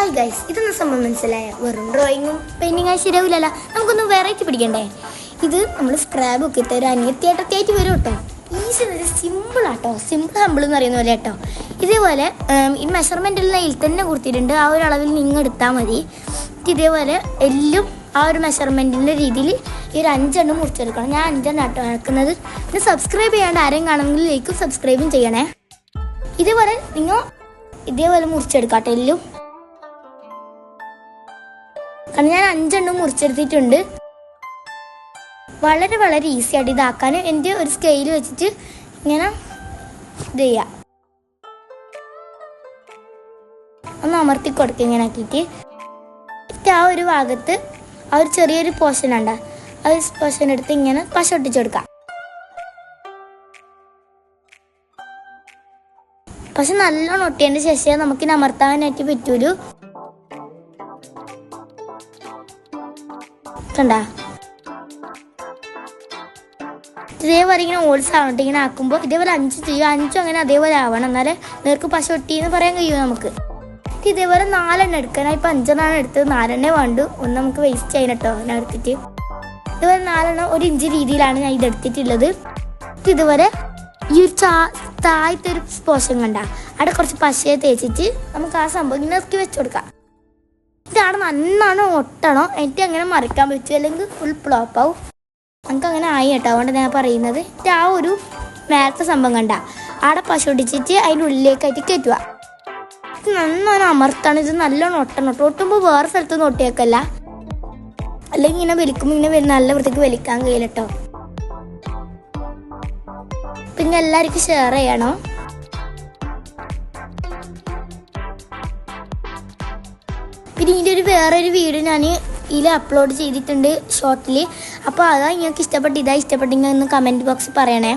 Hi guys ഇതൊന്നും സംഭവം മനസ്സിലായ വെറും ഡ്രോയിങ്ങും പെയിന്റിങ്ങും ശരിയാവില്ലല്ലോ. നമുക്കൊന്ന് വെറൈറ്റി പിടിക്കണ്ടേ? ഇത് നമ്മൾ സ്ക്രാബ് ഇട്ട് ഒരു അനിയത്തിയേട്ടത്തിയായിട്ട് വരും കേട്ടോ. ഈസി നല്ല സിമ്പിൾ ആട്ടോ. സിമ്പിൾ ഹമ്പിൾ എന്ന് പറയുന്ന പോലെ കേട്ടോ ഇതേപോലെ ഈ മെഷർമെന്റിൽ നെയിൽ തന്നെ കൊടുത്തിട്ടുണ്ട്. ആ ഒരു അളവിൽ നിങ്ങൾ എടുത്താൽ മതി. ഇതേപോലെ എല്ലാം ആ ഒരു മെഷർമെന്റിന്റെ രീതിയിൽ ഈ ഒരു അഞ്ചെണ്ണം മുറിച്ചെടുക്കണം. ഞാൻ അഞ്ചെണ്ണം ആട്ടോ നടക്കുന്നത് പിന്നെ സബ്സ്ക്രൈബ് ചെയ്യാണ്ട് ആരെയും കാണുമെങ്കിൽ ലൈക്കും സബ്സ്ക്രൈബും ചെയ്യണേ. ഇതേപോലെ നിങ്ങൾ ഇതേപോലെ മുറിച്ചെടുക്കാട്ടെ എല്ലാം. കാരണം ഞാൻ അഞ്ചെണ്ണം മുറിച്ചെടുത്തിട്ടുണ്ട്. വളരെ വളരെ ഈസി ആയിട്ട് ഇതാക്കാൻ എന്റെ ഒരു സ്കെയിൽ വെച്ചിട്ട് ഇങ്ങനെ ഇത് ചെയ്യാം. ഒന്ന് അമർത്തി കൊടുക്കുക ഇങ്ങനെ ആക്കിയിട്ട്. ആ ഒരു ഭാഗത്ത് ആ ഒരു ചെറിയൊരു പോർഷൻ ഉണ്ട്? ആ ഒരു പോർഷൻ എടുത്ത് ഇങ്ങനെ പശ ഒട്ടിച്ചു കൊടുക്കാം. പക്ഷെ നല്ലോണം ഒട്ടിയതിന് ശേഷം നമുക്കിനി അമർത്താനായിട്ട് പറ്റൂലു. കണ്ട ഇതേപോലെ ഇങ്ങനെ ഓൾസ് ആവട്ടെ ഇങ്ങനെ ആക്കുമ്പോൾ ഇതേപോലെ അഞ്ച് ചെയ്യും അഞ്ചും അങ്ങനെ അതേപോലെ ആവണം. എന്നാലേ നേർക്ക് പശ ഒട്ടി എന്ന് പറയാൻ കഴിയും നമുക്ക്. ഇത് ഇതേപോലെ നാലെണ്ണം എടുക്കണം ഇപ്പം അഞ്ചെണ്ണമാണ് എടുത്തത്. നാലെണ്ണേ വേണ്ടു. ഒന്ന് നമുക്ക് വേസ്റ്റ് ചെയ്യണം കേട്ടോ. ഞാൻ എടുത്തിട്ട്. ഇതുപോലെ നാലെണ്ണം ഒരു ഇഞ്ച് രീതിയിലാണ് ഞാൻ ഇത് എടുത്തിട്ടുള്ളത്. ഇത് ഇതുപോലെ ഈ ഒരു ചാ താഴത്തെ ഒരു പോഷൻ കണ്ട. അവിടെ കുറച്ച് പശയെ തേച്ചിട്ട് നമുക്ക് ആ സംഭവം ഇങ്ങനെ ഇറക്കി വെച്ചു കൊടുക്കാം. ഇതാണ് നന്നാണ് ഒട്ടണം. എനിക്ക് അങ്ങനെ മറിക്കാൻ പറ്റും. അല്ലെങ്കിൽ ഫുൾ ഫ്ലോപ്പ് ആവും. നമുക്ക് അങ്ങനെ ആയി കേട്ടോ. അതുകൊണ്ട് ഞാൻ പറയുന്നത്. ആ ഒരു മേലത്തെ സംഭവം കണ്ട. അവിടെ പശുടിച്ചിട്ട് അതിന്റെ ഉള്ളിലേക്കായിട്ട് കയറ്റുക. നന്നാണ് അമർത്താണ്. ഇത് നല്ലോണം ഒട്ടണം. കേട്ടോ ഒട്ടുമ്പോൾ വേറെ സ്ഥലത്ത് നിന്ന് ഒട്ടിയേക്കല്ല. അല്ലെങ്കിൽ ഇങ്ങനെ വലിക്കുമ്പോൾ ഇങ്ങനെ നല്ല വൃത്തിക്ക് വലിക്കാൻ കഴിയില്ല കേട്ടോ. പിന്നെ എല്ലാവർക്കും ഷെയർ ചെയ്യണം. ഇതിന്റെ ഒരു വേറൊരു വീഡിയോ ഞാൻ ഇതിൽ അപ്ലോഡ് ചെയ്തിട്ടുണ്ട് ഷോർട്ടിൽ അപ്പോൾ അതാ നിങ്ങൾക്ക് ഇഷ്ടപ്പെട്ട് ഇതാ ഇഷ്ടപ്പെട്ടെങ്കിൽ ഒന്ന് കമന്റ് ബോക്സിൽ പറയണേ.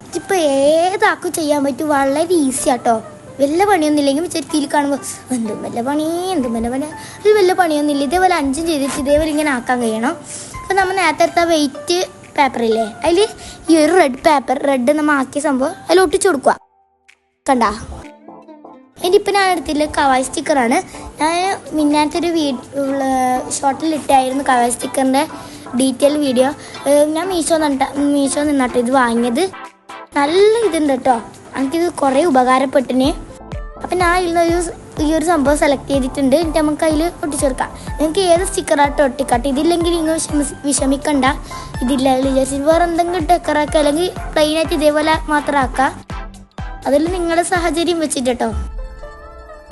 ഇതിപ്പോൾ ഏതാക്കും ചെയ്യാൻ പറ്റും. വളരെ ഈസി ആട്ടോ. വല്ല പണിയൊന്നും ഇല്ലെങ്കിൽ ചെരുത്തിയിൽ കാണുമ്പോൾ എന്തും വല്ല പണി? എന്തും വല്ല പണി? ഇത് വല്ല പണിയൊന്നുമില്ല ഇതേപോലെ അഞ്ചും ചെയ്തിട്ട് ഇതേപോലെ ഇങ്ങനെ ആക്കാൻ കഴിയണം. അപ്പം നമ്മൾ നേരത്തെ വെയിറ്റ് പേപ്പറില്ലേ? അതിൽ ഈ ഒരു റെഡ് പേപ്പർ റെഡ് നമ്മൾ ആക്കിയ സംഭവം അതിൽ ഒട്ടിച്ചു കൊടുക്കുക കണ്ട? ഇനിയിപ്പോൾ ഞാൻ എടുത്തില്ല കവായ് സ്റ്റിക്കറാണ് ഞാൻ മിന്നാത്ത ഒരു വീ ഷോർട്ടിൽ ഇട്ടായിരുന്നു കവായ് സ്റ്റിക്കറിന്റെ ഡീറ്റെയിൽ വീഡിയോ ഞാൻ മീഷോ നിന്നിട്ട് മീഷോ നിന്നിട്ട് ഇത് വാങ്ങിയത്. നല്ല ഇതുണ്ട് കേട്ടോ. എനിക്കിത് കുറേ ഉപകാരപ്പെട്ടിന്. അപ്പം ഞാൻ ഇതിലൊരു ഈ ഒരു സംഭവം സെലക്ട് ചെയ്തിട്ടുണ്ട്. എന്നിട്ട് നമുക്ക് അതിൽ ഒട്ടിച്ചെടുക്കാം. നിങ്ങൾക്ക് ഏത് സ്റ്റിക്കറായിട്ട് ഒട്ടിക്കാട്ടെ? ഇതില്ലെങ്കിൽ നിങ്ങൾ വിഷമിക്കണ്ട. ഇതില്ല വിചാരിച്ചിട്ട് വേറെ എന്തെങ്കിലും ഡെക്കറാക്കുക അല്ലെങ്കിൽ പ്ലെയിനായിട്ട് ഇതേപോലെ മാത്രം ആക്കാം. അതിൽ നിങ്ങളുടെ സാഹചര്യം വെച്ചിട്ട് കേട്ടോ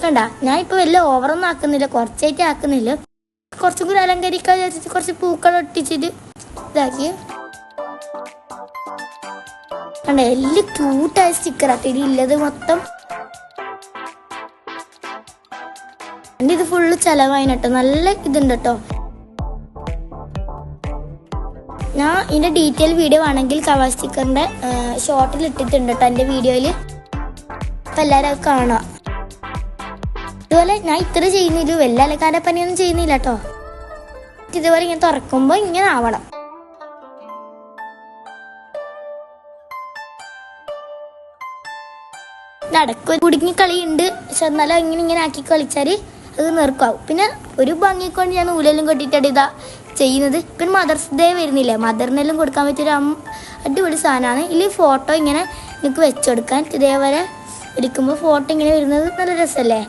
കണ്ട ഞാൻ ഇപ്പൊ വലിയ ഓവറൊന്നും ആക്കുന്നില്ല. കുറച്ചായിട്ട് ആക്കുന്നില്ല. കുറച്ചും കൂടി അലങ്കരിക്കാൻ വിചാരിച്ചിട്ട് കുറച്ച് പൂക്കൾ ഒട്ടിച്ചിട്ട് ഇതാക്കി. കണ്ട എല്ലാം ക്യൂട്ടായ സ്റ്റിക്കറാട്ടോ ഇതില്ലത് മൊത്തം എന്റെ ഇത് ഫുള്ള് ചെലവായിന് കേട്ടോ നല്ല ഇതുണ്ട് കേട്ടോ ഞാൻ ഇതിന്റെ ഡീറ്റെയിൽ വീഡിയോ ആണെങ്കിൽ കവർ സ്റ്റിക്കറിന്റെ ഷോർട്ടിൽ ഇട്ടിട്ടുണ്ട് കേട്ടോ എന്റെ വീഡിയോയിൽ അപ്പം എല്ലാവരും കാണാ. ഇതുപോലെ ഞാൻ ഇത്ര ചെയ്യുന്നില്ല. വല്ല അലക്കാരെ പണിയൊന്നും ചെയ്യുന്നില്ല കേട്ടോ ഇതുപോലെ ഇങ്ങനെ തുറക്കുമ്പോൾ ഇങ്ങനെ ആവണം. നടക്കും. കുടുങ്ങി കളിയുണ്ട്. പക്ഷെ എന്നാലും ഇങ്ങനെ ഇങ്ങനെ ആക്കി കളിച്ചാൽ അത് നിർക്കാവും. പിന്നെ ഒരു ഭംഗിക്കൊണ്ട് ഞാൻ നൂലെല്ലാം കെട്ടിയിട്ടാണ് ഇതാ ചെയ്യുന്നത്. പിന്നെ മദർസ് ഡേ വരുന്നില്ലേ? മദറിനെല്ലാം കൊടുക്കാൻ പറ്റിയൊരു അടിപൊളി സാധനമാണ്. ഇതിൽ ഫോട്ടോ ഇങ്ങനെ എനിക്ക് വെച്ചു കൊടുക്കാൻ ഇതേപോലെ ഇരിക്കുമ്പോൾ ഫോട്ടോ ഇങ്ങനെ വരുന്നത് നല്ല രസമല്ലേ